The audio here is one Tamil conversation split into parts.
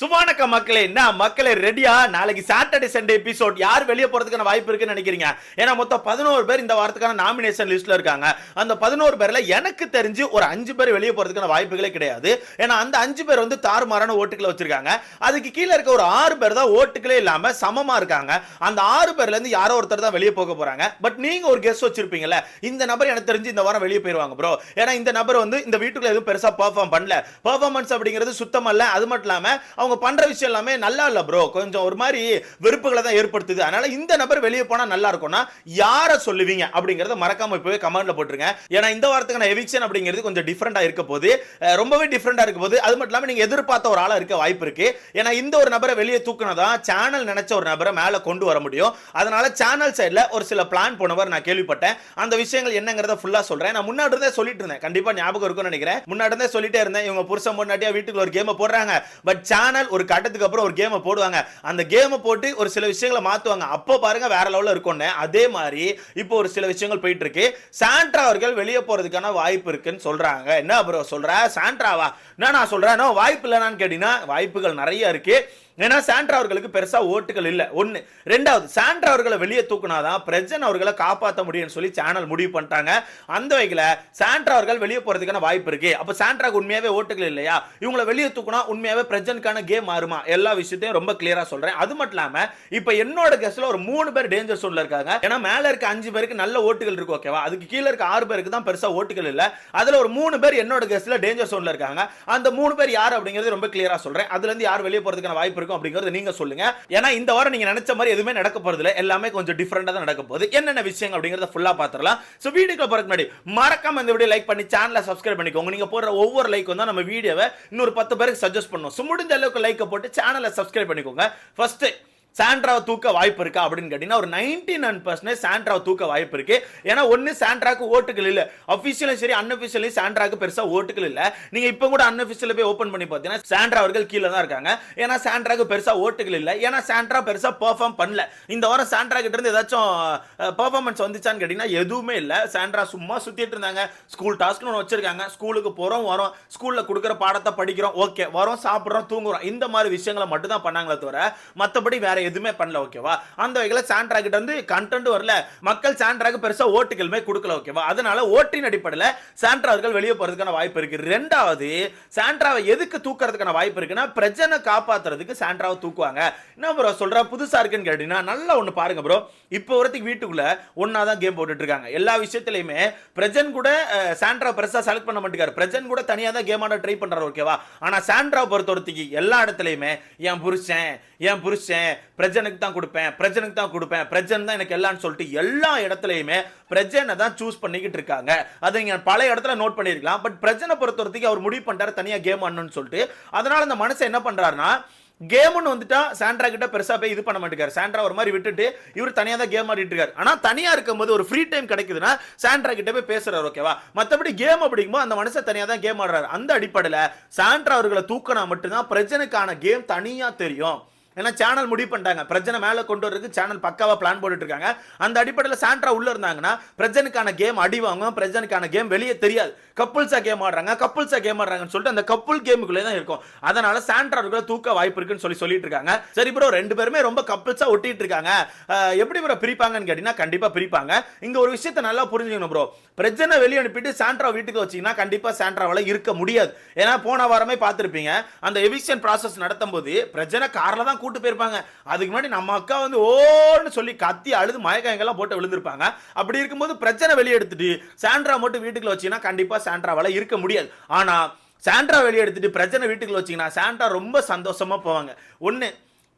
சுமானக்க மக்களே என்ன மக்களே ரெடியா நாளைக்கு சாட்டர்டே சண்டே எபிசோட் யார் வெளியே போறதுக்கான வாய்ப்பு இருக்குன்னு நினைக்கிறீங்க? ஏன்னா மொத்தம் பதினோரு பேர் இந்த வாரத்துக்கான நாமினேஷன் லிஸ்ட்ல இருக்காங்க. அந்த பதினோரு பேர்ல எனக்கு தெரிஞ்சு ஒரு அஞ்சு பேர் வெளியே போறதுக்கான வாய்ப்புகளே கிடையாது. ஏன்னா அந்த அஞ்சு பேர் வந்து தாறுமாறான ஓட்டுகளை வச்சிருக்காங்க. அதுக்கு கீழே இருக்க ஒரு ஆறு பேர் தான் ஓட்டுகளே இல்லாம சமமா இருக்காங்க. அந்த ஆறு பேர்ல இருந்து யாரோ ஒருத்தர் தான் வெளியே போக போறாங்க. பட் நீங்க ஒரு கெஸ்ட் வச்சிருப்பீங்கல்ல இந்த நபர் எனக்கு தெரிஞ்சு இந்த வாரம் வெளியே போயிருவாங்க ப்ரோ ஏன்னா இந்த நபர் வந்து இந்த வீட்டுக்குள்ள எதுவும் பெருசா பெர்ஃபார்ம் பண்ணல. பெர்ஃபார்மன்ஸ் அப்படிங்கிறது சுத்தம் அது மட்டும் இல்லாம அவங்க பண்ற விஷயம் எல்லாமே நல்லா இல்ல ப்ரோ கொஞ்சம் ஒரு மாதிரி வெறுப்புகளை தான் ஏற்படுத்துது. அதனால இந்த நபர் வெளியே போனா நல்லா இருக்கும்னா யாரை சொல்லுவீங்க அப்படிங்கறத மறக்காம இப்பவே கமெண்ட்ல போட்டுருங்க. ஏன்னா இந்த வாரத்துக்கான எவிக்ஷன் அப்படிங்கிறது கொஞ்சம் டிஃப்ரெண்டா இருக்க போது ரொம்பவே டிஃப்ரெண்டா இருக்க போது அது மட்டும் இல்லாமல் நீங்க எதிர்பார்த்த ஒரு ஆளா இருக்க வாய்ப்பு இருக்கு. ஏன்னா இந்த ஒரு நபரை வெளியே தூக்குனதான் சேனல் நினைச்ச ஒரு நபரை மேல கொண்டு வர முடியும். அதனால சேனல் சைடில் ஒரு சில பிளான் போனவர் நான் கேள்விப்பட்டேன். அந்த விஷயங்கள் என்னங்கிறத ஃபுல்லா சொல்றேன். நான் முன்னாடி இருந்தே சொல்லிட்டு இருந்தேன். கண்டிப்பா ஞாபகம் இருக்கும்னு நினைக்கிறேன். முன்னாடி இருந்தே சொல்லிட்டே இருந்தேன். இவங்க புருஷன் பொண்டாட்டியா வீட்டுக்குள்ள ஒரு கேமை போடுறாங்க. பட் சேனல் ஒரு கட்டத்துக்கு அப்புறம் ஒரு கேமை போடுவாங்க. அந்த கேமை போட்டு ஒரு சில விஷயங்களை மாத்துவாங்க. அப்போ பாருங்க வேற லெவல்ல இருக்கும்னு. அதே மாதிரி இப்போ ஒரு சில விஷயங்கள் போயிட்டு இருக்கு சாண்ட்ரா அவர்கள் வெளியே போறதுக்கான வாய்ப்பு இருக்குன்னு சொல்றாங்க. என்ன ப்ரோ சொல்ற? சாண்ட்ராவா? என்ன நான் சொல்றேன் வாய்ப்பு இல்லைனான்னு கேட்டீங்கன்னா வாய்ப்புகள் நிறைய இருக்கு. ஏன்னா சாண்ட்ரா அவர்களுக்கு பெருசா ஓட்டுகள் இல்லை. ஒன்று ரெண்டாவது சாண்ட்ரா அவர்களை வெளியே தூக்குனாதான் பிரஜன் அவர்களை காப்பாற்ற முடியும்னு சொல்லி சேனல் முடிவு பண்ணிட்டாங்க. அந்த வகையில் சாண்ட்ரா அவர்கள் வெளியே போறதுக்கான வாய்ப்பு இருக்கு. அப்போ சாண்ட்ராக்கு உண்மையாவே ஓட்டுகள் இல்லையா? இவங்களை வெளியே தூக்குனா உண்மையாவே பிரஜனுக்கான கேம் மாறுமா? எல்லா விஷயத்தையும் ரொம்ப கிளியரா சொல்றேன். அது மட்டும் இல்லாம இப்ப என்னோட கெஸ்ட்ல ஒரு மூணு பேர் டேஞ்சர் சோன்ல இருக்காங்க. ஏன்னா மேல இருக்க அஞ்சு பேருக்கு நல்ல ஓட்டுகள் இருக்கு ஓகேவா அதுக்கு கீழே இருக்க ஆறு பேருக்கு தான் பெருசா ஓட்டுகள் இல்ல. அதுல ஒரு மூணு பேர் என்னோட கெஸ்ட்ல டேஞ்சர் சோன்ல இருக்காங்க. அந்த மூணு பேர் யார் அப்படிங்கிறது ரொம்ப கிளியரா சொல்றேன். அதுல இருந்து யார் வெளியே போறதுக்கான வாய்ப்பு இருக்கும் அப்படிங்கறது நீங்க சொல்லுங்க. ஏன்னா இந்த வாரம் நீங்க நினைச்ச மாதிரி எதுவுமே நடக்க போறது இல்ல. எல்லாமே கொஞ்சம் டிஃபரெண்டா தான் நடக்க போகுது. என்னென்ன விஷயம் அப்படிங்கறத ஃபுல்லா பாத்துரலாம் சோ வீடியோக்கு போறதுக்கு முன்னாடி மறக்காம இந்த வீடியோ லைக் பண்ணி சேனலை சப்ஸ்கிரைப் பண்ணிக்கோங்க. நீங்க போடுற ஒவ்வொரு லைக் வந்து நம்ம வீடியோவை இன்னொரு பத்து பேருக்கு சஜஸ்ட் பண்ணுவோம் ஸோ முடிஞ்ச அளவுக்கு லைக்கை போட்டு சேனலை சப்ஸ்கிரைப் பண்ணிக்கோங்க. ஃபர்ஸ்ட் சாண்ட்ராவை தூக்க வாய்ப்பு இருக்கா அப்படின்னு கேட்டீங்கன்னா ஒரு நைன்டி நைன் பர்சன்டேஜ் சாண்ட்ராவை தூக்க வாய்ப்பு இருக்கு. ஏன்னா ஒன்று சாண்ட்ராக்கு ஓட்டுகள் இல்லை. அஃபிஷியலும் சரி அன்அஃபிஷியலையும் சாண்ட்ராக்கு பெருசாக ஓட்டுகள் இல்லை. நீங்கள் இப்போ கூட அன்அஃபிஷியலில் போய் ஓப்பன் பண்ணி பார்த்தீங்கன்னா சாண்ட்ரா அவர்கள் கீழே தான் இருக்காங்க. ஏன்னா சாண்ட்ராக்கு பெருசாக ஓட்டுகள் இல்லை. ஏன்னா சாண்ட்ரா பெருசாக பெர்ஃபார்ம் பண்ணல. இந்த வாரம் சாண்ட்ரா கிட்ட இருந்து ஏதாச்சும் பெர்ஃபார்மன்ஸ் வந்துச்சான்னு கேட்டிங்கன்னா எதுவுமே இல்லை. சாண்ட்ரா சும்மா சுற்றிட்டு இருந்தாங்க. ஸ்கூல் டாஸ்க்னு ஒன்று வச்சிருக்காங்க. ஸ்கூலுக்கு போகிறோம் வரோம். ஸ்கூலில் கொடுக்குற பாடத்தை படிக்கிறோம். ஓகே வரோம் சாப்பிட்றோம் தூங்குறோம். இந்த மாதிரி விஷயங்களை மட்டும் தான் பண்ணாங்களே தவிர மற்றபடி வேற எதுவுமே பண்ணல ஓகேவா அந்த வகையில் சாண்ட்ரா கிட்ட வந்து கண்டென்ட் வரல. மக்கள் சாண்ட்ராக்கு பெருசாக ஓட்டுகளுமே கொடுக்கல ஓகேவா அதனால ஓட்டின் அடிப்படையில் சாண்ட்ரா அவர்கள் வெளியே போகிறதுக்கான வாய்ப்பு இருக்கு. ரெண்டாவது சாண்ட்ராவை எதுக்கு தூக்குறதுக்கான வாய்ப்பு இருக்குன்னா பிரஜனை காப்பாத்துறதுக்கு சாண்ட்ராவை தூக்குவாங்க. என்ன ப்ரோ சொல்கிறா புதுசாக இருக்குன்னு கேட்டீங்கன்னா நல்லா ஒன்று பாருங்க ப்ரோ இப்போ வரத்துக்கு வீட்டுக்குள்ளே ஒன்னா தான் கேம் போட்டுட்டு இருக்காங்க. எல்லா விஷயத்திலையுமே பிரஜன் கூட சாண்ட்ரா பெருசாக செலக்ட் பண்ண மாட்டேங்கிறார். பிரஜன் கூட தனியாக தான் கேம் ஆட ட்ரை பண்ணுறாரு ஓகேவா ஆனால் சாண்ட்ராவை பொறுத்த ஒருத்திக்கு எல்லா இடத்துலையுமே என் புருஷன் என் புருஷன் பிரஜனுக்கு தான் கொடுப்பேன் பிரஜனுக்கு தான் கொடுப்பேன் பிரஜன் தான் எனக்கு எல்லாம்னு சொல்லிட்டு எல்லா இடத்துலையுமே பிரஜனை தான் சூஸ் பண்ணிக்கிட்டு இருக்காங்க. அதை நீங்கள் பல இடத்துல நோட் பண்ணியிருக்கலாம். பட் பிரஜனை பொறுத்த வரைக்கும் அவர் முடிவு பண்ணிட்டார் தனியாக கேம் ஆடணும்னு சொல்லிட்டு. அதனால் அந்த மனுஷன் என்ன பண்ணுறாருன்னா கேம்னு வந்துட்டா சாண்ட்ரா கிட்ட பெருசா போய் இது பண்ண மாட்டேங்காரு சாண்ட்ரா ஒரு மாதிரி விட்டுட்டு இவர் தனியாக தான் கேம் ஆடிட்டு இருக்காரு. ஆனால் தனியாக இருக்கும்போது ஒரு ஃப்ரீ டைம் கிடைக்குதுன்னா சாண்ட்ரா கிட்ட போய் பேசுறாரு ஓகேவா மற்றபடி கேம் அப்படிங்கும்போது அந்த மனுஷன் தனியாக தான் கேம் ஆடுறாரு. அந்த அடிப்படையில் சாண்ட்ரா அவர்களை தூக்கினா மட்டும்தான் பிரச்சனைக்கான கேம் தனியாக தெரியும். ஏன்னா சேனல் முடிவு பண்ணிட்டாங்க. பிரச்சனை மேலே கொண்டு வரதுக்கு சேனல் பக்காவா பிளான் போட்டுட்டு இருக்காங்க அந்த அடிப்படையில் சாண்ட்ரா உள்ள இருந்தாங்கன்னா பிரச்சனைக்கான கேம் அடி வாங்கும் பிரச்சனைக்கான கேம் வெளியே தெரியாது. கப்புள்ஸா கேம் ஆடுறாங்க கப்புள்ஸா கேம் ஆடுறாங்கன்னு சொல்லிட்டு அந்த கப்புள் கேமுக்குள்ளே தான் இருக்கும். அதனால சாண்ட்ரா தூக்க வாய்ப்பு இருக்குன்னு சொல்லி சொல்லிட்டு இருக்காங்க. சரி ப்ரோ ரெண்டு பேருமே ரொம்ப கப்புள்ஸா ஒட்டிட்டு இருக்காங்க. எப்படி ப்ரோ பிரிப்பாங்கன்னு கேட்டீங்கன்னா கண்டிப்பா பிரிப்பாங்க. இங்க ஒரு விஷயத்தை நல்லா புரிஞ்சுக்கணும் ப்ரோ பிரச்சனை வெளியே அனுப்பிட்டு சாண்ட்ரா வீட்டுக்கு வச்சீங்கன்னா கண்டிப்பா சாண்ட்ராவால இருக்க முடியாது. ஏன்னா போன வாரமே பார்த்துருப்பீங்க அந்த எவிக்ஷன் ப்ராசஸ் நடத்தும் போது பிரச்சனை கார்ல தான் கூட்டு போயிருப்பாங்க. அதுக்கு முன்னாடி நம்ம அக்கா வந்து ஓன்னு சொல்லி கத்தி அழுது மயக்கங்கெல்லாம் போட்டு விழுந்திருப்பாங்க. அப்படி இருக்கும்போது பிரச்சனை வெளியே எடுத்துட்டு சாண்ட்ரா மட்டும் வீட்டுக்குள்ள வச்சீங்கன்னா கண்டிப்பாக சாண்ட்ராவால் இருக்க முடியாது. ஆனால் சாண்ட்ரா வெளியே எடுத்துட்டு பிரச்சனை வீட்டுக்குள்ள வச்சீங்கன்னா சாண்ட்ரா ரொம்ப சந்தோஷமாக போவாங்க. ஒன்று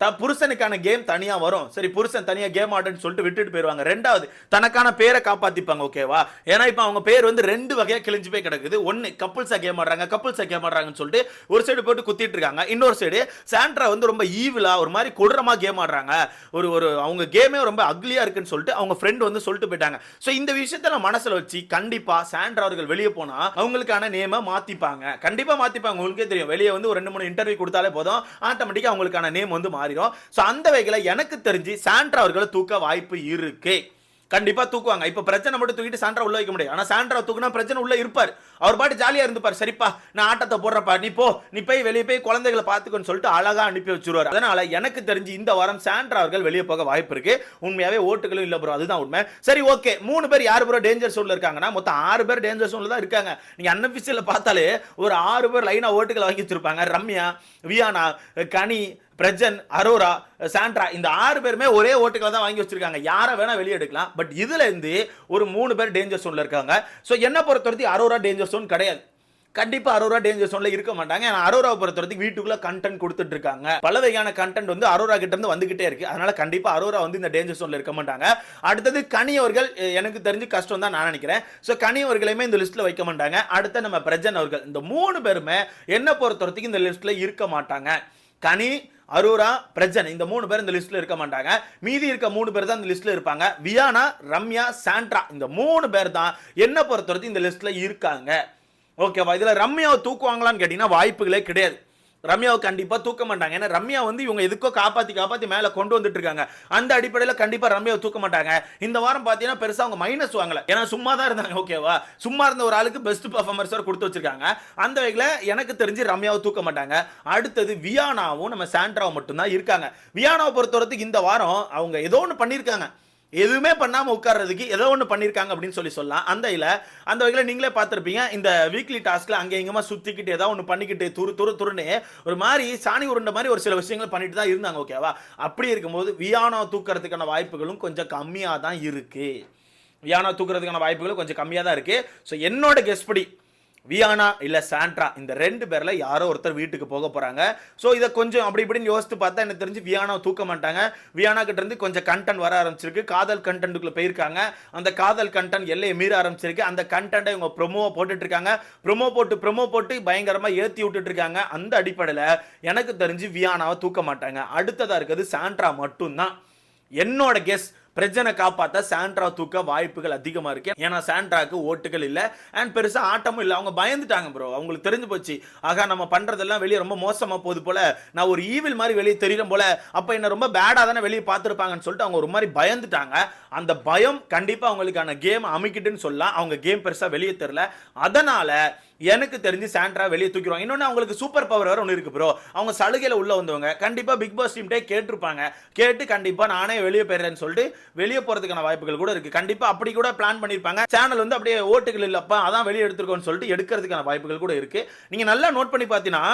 த புருஷனுக்கான கேம் தனியாக வரும். சரி புருஷன் தனியாக கேம் ஆடுன்னு சொல்லிட்டு விட்டுட்டு போயிடுவாங்க. ரெண்டாவது தனக்கான பேரை காப்பாற்றிப்பாங்க ஓகேவா ஏன்னா இப்போ அவங்க பேர் வந்து ரெண்டு வகையாக கிழிஞ்சு போய் கிடக்குது. ஒன்று கப்புள்ஸாக கேம் ஆடுறாங்க கப்புள்ஸாக கேம் ஆடுறாங்கன்னு சொல்லிட்டு ஒரு சைடு போட்டு குத்திட்டு இருக்காங்க. இன்னொரு சைடு சாண்ட்ரா வந்து ரொம்ப ஈவிலாக ஒரு மாதிரி கொடூரமாக கேம் ஆடுறாங்க. ஒரு ஒரு அவங்க கேமே ரொம்ப அக்லியாக இருக்குன்னு சொல்லிட்டு அவங்க ஃப்ரெண்ட் வந்து சொல்லிட்டு போயிட்டாங்க. ஸோ இந்த விஷயத்துல மனசில் வச்சு கண்டிப்பாக சாண்ட்ரா அவர்கள் வெளியே போனால் அவங்களுக்கான நேமை மாற்றிப்பாங்க கண்டிப்பாக மாற்றிப்பாங்க உங்களுக்கே தெரியும். வெளியே வந்து ஒரு ரெண்டு மூணு இன்டர்வியூ கொடுத்தாலே போதும். ஆட்டோமேட்டிக்காக அவங்களுக்கான நேம் வந்து மாறிடும். ஸோ அந்த வகையில் எனக்கு தெரிஞ்சு சாண்ட்ரா அவர்களை தூக்க வாய்ப்பு இருக்கு. கண்டிப்பா தூக்குவாங்க. இப்ப பிரச்சனை மட்டும் தூக்கிட்டு சாண்ட்ரா உள்ள வைக்க முடியாது. ஆனா சாண்ட்ரா தூக்குனா பிரச்சனை உள்ள இருப்பார். அவர் பாட்டு ஜாலியா இருந்துப்பார். சரிப்பா நான் ஆட்டத்தை போடுறப்பா நீ போ நீ போய் வெளியே போய் குழந்தைகளை பார்த்துக்கோன்னு சொல்லிட்டு அழகா அனுப்பி வச்சிருவார். அதனால எனக்கு தெரிஞ்சு இந்த வாரம் சாண்ட்ரா அவர்கள் வெளியே போக வாய்ப்பு இருக்கு. உண்மையாவே ஓட்டுகளும் இல்ல ப்ரோ அதுதான் உண்மை. சரி ஓகே மூணு பேர் யார் ப்ரோ டேஞ்சர் சோன்ல இருக்காங்கன்னா மொத்தம் ஆறு பேர் டேஞ்சர் சோன்ல தான் இருக்காங்க. நீங்க அன்அபிஷியல பார்த்தாலே ஒரு ஆறு பேர் லைனா ஓட்டுகளை வாங்கி வச்சிருப்பாங்க. ரம்யா வியானா கனி பிரஜன் அரோரா சாண்ட்ரா இந்த ஆறு பேருமே ஒரே ஓட்டுகளை தான் வாங்கி வச்சிருக்காங்க. யாரை வேணா வெளியே எடுக்கலாம். பட் இதுல இருந்து ஒரு மூணு பேர் டேஞ்சர் சோன்ல இருக்காங்க. ஸோ என்ன பொறுத்தவரைக்கும் அரோரா டேஞ்சர் சோன் கிடையாது. கண்டிப்பா அரோரா டேஞ்சர் சோன்ல இருக்க மாட்டாங்க. ஏன்னா அரோராவை பொறுத்த வரைக்கும் வீட்டுக்குள்ள கண்டென்ட் கொடுத்துட்டு இருக்காங்க. பல வகையான கண்டென்ட் வந்து அரோரா கிட்ட இருந்து வந்துகிட்டே இருக்கு. அதனால கண்டிப்பா அரோரா வந்து இந்த டேஞ்சர் சோன்ல இருக்க மாட்டாங்க. அடுத்தது கனி அவர்கள் எனக்கு தெரிஞ்சு கஷ்டம் தான் நான் நினைக்கிறேன். ஸோ கனி அவர்களையுமே இந்த லிஸ்ட்ல வைக்க மாட்டாங்க. அடுத்த நம்ம பிரஜன் அவர்கள். இந்த மூணு பேருமே என்ன பொறுத்த வரைக்கும் இந்த லிஸ்ட்ல இருக்க மாட்டாங்க. கனி அரோரா பிரஜன் இந்த மூணு பேர் இந்த லிஸ்ட்ல இருக்க மாட்டாங்க. மீதி இருக்க மூணு பேர் தான் இந்த லிஸ்ட்ல இருப்பாங்க. வியானா ரம்யா சாண்ட்ரா இந்த மூணு பேர் தான் என்ன பொறுத்த வரைக்கும் இந்த லிஸ்ட்ல இருக்காங்க. ஓகேவா? இதுல ரம்யாவை தூக்குவாங்களான்னு கேட்டீங்கன்னா வாய்ப்புகளே கிடையாது. ரம்யாவை கண்டிப்பாக தூக்க மாட்டாங்க. ஏன்னா ரம்யா வந்து இவங்க எதுக்கோ காப்பாற்றி காப்பாற்றி மேலே கொண்டு வந்துட்டு இருக்காங்க அந்த அடிப்படையில் கண்டிப்பாக ரம்யாவை தூக்க மாட்டாங்க. இந்த வாரம் பார்த்தீங்கன்னா பெருசாக அவங்க மைனஸ் வாங்கல. ஏன்னா சும்மா தான் இருந்தாங்க ஓகேவா சும்மா இருந்த ஒரு ஆளுக்கு பெஸ்ட் பர்ஃபார்மன்ஸ் கொடுத்து வச்சிருக்காங்க. அந்த வகையில் எனக்கு தெரிஞ்சு ரம்யாவை தூக்க மாட்டாங்க. அடுத்தது வியானாவும் நம்ம சாண்ட்ராவும் மட்டும்தான் இருக்காங்க. வியானாவை பொறுத்தவரைக்கும் இந்த வாரம் அவங்க ஏதோ ஒன்று பண்ணியிருக்காங்க. எதுவுமே பண்ணாமல் உட்கார்றதுக்கு ஏதோ ஒன்று பண்ணியிருக்காங்க அப்படின்னு சொல்லி சொல்லலாம். அந்த இதில் அந்த வகையில் நீங்களே பார்த்துருப்பீங்க இந்த வீக்லி டாஸ்கில் அங்கே இங்கேமா சுற்றிக்கிட்டு ஏதோ ஒன்று பண்ணிக்கிட்டு துரு துரு துருன்னு ஒரு மாதிரி சாணி உருண்ட மாதிரி ஒரு சில விஷயங்கள் பண்ணிட்டு தான் இருந்தாங்க ஓகேவா அப்படி இருக்கும்போது வியானோ தூக்கிறதுக்கான வாய்ப்புகளும் கொஞ்சம் கம்மியாக தான் இருக்குது வியானோ தூக்குறதுக்கான வாய்ப்புகளும் கொஞ்சம் கம்மியாக தான் இருக்குது ஸோ என்னோட கெஸ்ட் படி வியானா இல்லை சாண்ட்ரா இந்த ரெண்டு பேரில் யாரோ ஒருத்தர் வீட்டுக்கு போக போகிறாங்க ஸோ இதை கொஞ்சம் அப்படி இப்படின்னு யோசித்து பார்த்தா எனக்கு தெரிஞ்சு வியானாவை தூக்க மாட்டாங்க. வியானா கிட்ட இருந்து கொஞ்சம் கண்டென்ட் வர ஆரம்பிச்சிருக்கு. காதல் கண்டென்ட்டுக்குள்ள போயிருக்காங்க. அந்த காதல் கண்டென்ட் எல்லையை மீற ஆரம்பிச்சிருக்கு. அந்த கண்டென்ட்டை இவங்க ப்ரொமோவை போட்டுட்டு இருக்காங்க. ப்ரொமோ போட்டு ப்ரொமோ போட்டு பயங்கரமாக ஏற்றி விட்டுட்டு இருக்காங்க. அந்த அடிப்படையில் எனக்கு தெரிஞ்சு வியானாவை தூக்க மாட்டாங்க. அடுத்ததாக இருக்கிறது சாண்ட்ரா மட்டும்தான். என்னோட கெஸ் பிரஜனை காப்பாற்ற சாண்ட்ரா தூக்க வாய்ப்புகள் அதிகமாக இருக்கு. ஏன்னா சாண்ட்ராக்கு ஓட்டுகள் இல்லை. அண்ட் பெருசாக ஆட்டமும் இல்லை. அவங்க பயந்துட்டாங்க ப்ரோ அவங்களுக்கு தெரிஞ்சு போச்சு. ஆகா நம்ம பண்ணுறதெல்லாம் வெளியே ரொம்ப மோசமாக போகுது போல. நான் ஒரு ஈவில் மாதிரி வெளியே தெரியும் போல. அப்போ என்ன ரொம்ப பேடாக தானே வெளியே பார்த்துருப்பாங்கன்னு சொல்லிட்டு அவங்க ஒரு மாதிரி பயந்துட்டாங்க. அந்த பயம் கண்டிப்பாக அவங்களுக்கான கேம் அமைக்கிட்டுன்னு சொல்லலாம். அவங்க கேம் பெருசாக வெளியே தெரில அதனால எனக்கு தெரிஞ்சு சாண்ட்ரா வெளியே தூக்கிடுவாங்க. இன்னொன்று அவங்களுக்கு சூப்பர் பவர் வேறு ஒன்று இருக்கு ப்ரோ அவங்க சலுகையில் உள்ளே வந்தவங்க. கண்டிப்பாக பிக் பாஸ் டீம்டே கேட்டிருப்பாங்க. கேட்டு கண்டிப்பாக நானே வெளியே போயிடுறேன்னு சொல்லிட்டு வெளியே போகிறதுக்கான வாய்ப்புகள் கூட இருக்குது கண்டிப்பாக அப்படி கூட பிளான் பண்ணியிருப்பாங்க சேனல் வந்து அப்படியே ஓட்டுகள் இல்லைப்பா அதான் வெளியே எடுத்துருக்கோன்னு சொல்லிட்டு எடுக்கிறதுக்கான வாய்ப்புகள் கூட இருக்குது நீங்கள் நல்லா நோட் பண்ணி பார்த்தீங்கன்னா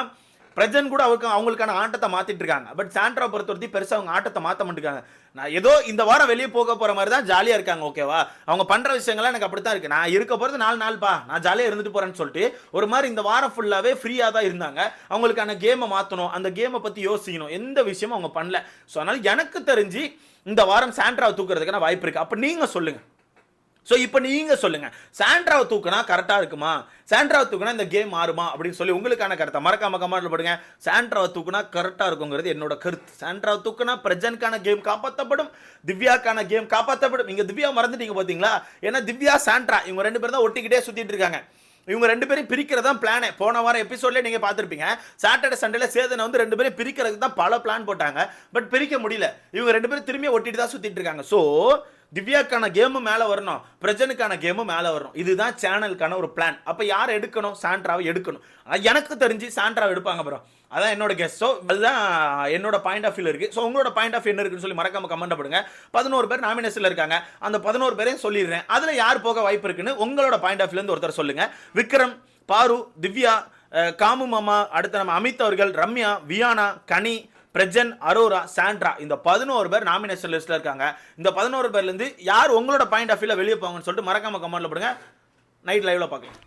பிரஜன் கூட அவருக்கு அவங்களுக்கான ஆட்டத்தை மாத்திட்டு இருக்காங்க பட் சாண்ட்ரா பொறுத்தவரைக்கும் பெருசாக அவங்க ஆட்டத்தை மாற்ற மாட்டேங்காங்க நான் ஏதோ இந்த வாரம் வெளியே போக போற மாதிரி தான் ஜாலியா இருக்காங்க ஓகேவா அவங்க பண்ற விஷயங்கள்லாம் எனக்கு அப்படித்தான் இருக்கு. நான் இருக்க போறது நாலு நாள்ப்பா நான் ஜாலியா இருந்துட்டு போறேன்னு சொல்லிட்டு ஒரு மாதிரி இந்த வாரம் ஃபுல்லாவே ஃப்ரீயா தான் இருந்தாங்க. அவங்களுக்கான கேமை மாத்தணும் அந்த கேமை பத்தி யோசிக்கணும். எந்த விஷயமும் அவங்க பண்ணல. ஸோ அதனால எனக்கு தெரிஞ்சு இந்த வாரம் சாண்ட்ராவை தூக்குறதுக்கான வாய்ப்பு இருக்கு. அப்ப நீங்க சொல்லுங்க. ஸோ இப்போ நீங்கள் சொல்லுங்கள் சாண்ட்ராவை தூக்குனா கரெக்டாக இருக்குமா? சாண்ட்ராவை தூக்குனா இந்த கேம் மாறுமா? அப்படின்னு சொல்லி உங்களுக்கான கருத்தை மறக்காம கமெண்ட்ல போடுங்க. சாண்ட்ராவை தூக்குனா கரெக்டாக இருக்குங்கிறது என்னோட கருத்து. சாண்ட்ராவை தூக்குனா பிரஜனுக்கான கேம் காப்பாற்றப்படும் திவ்யாக்கான கேம் காப்பாற்றப்படும் இங்கே திவ்யா மறந்துட்டீங்க பார்த்தீங்களா ஏன்னா திவ்யா சாண்ட்ரா இவங்க ரெண்டு பேரும் தான் ஒட்டிக்கிட்டே சுற்றிட்டு இருக்காங்க. இவங்க ரெண்டு பேரும் பிரிக்கிறதான் பிளானே போன வாரம் எபிசோட்லேயே நீங்கள் பார்த்துருப்பீங்க. சாட்டர்டே சண்டேல சேதனை வந்து ரெண்டு பேரும் பிரிக்கிறதுக்கு தான் பல பிளான் போட்டாங்க. பட் பிரிக்க முடியல. இவங்க ரெண்டு பேரும் திரும்பி ஒட்டிட்டு தான் சுத்திட்டு இருக்காங்க. ஸோ திவ்யாக்கான கேமும் மேலே வரணும். பிரஜனுக்கான கேமும் மேலே வரணும். இதுதான் சேனலுக்கான ஒரு பிளான் அப்போ யார் எடுக்கணும்? சாண்ட்ராவை எடுக்கணும். எனக்கு தெரிஞ்சு சாண்ட்ராவை எடுப்பாங்க அப்புறம் அதான் என்னோட கெஸ்ட் ஸோ அதுதான் என்னோட பாயிண்ட் ஆஃப் வியூ இருக்குது ஸோ உங்களோட பாயிண்ட் ஆஃப் என்ன இருக்குன்னு சொல்லி மறக்காம கமெண்ட் பண்ணுங்க பதினோரு பேர் நாமினேஷனில் இருக்காங்க. அந்த பதினோரு பேரையும் சொல்லிடுறேன். அதில் யார் போக வாய்ப்பு இருக்குன்னு உங்களோட பாயிண்ட் ஆஃப் வியூலேருந்து ஒருத்தர் சொல்லுங்கள் விக்ரம் பாரு திவ்யா காமு மாமா அடுத்து நம்ம அமித் அவர்கள் ரம்யா வியானா கனி பிரஜன் அரோரா சாண்ட்ரா இந்த பதினோரு பேர் நாமினேஷன் லிஸ்ட்ல இருக்காங்க. இந்த பதினோரு பேர்லேருந்து யார் உங்களோட பாயிண்ட் ஆஃப் வியூவில் வெளியே போவாங்கன்னு சொல்லிட்டு மறக்காம கமெண்ட்ல போடுங்க. நைட் லைவ்ல பார்க்கலாம்.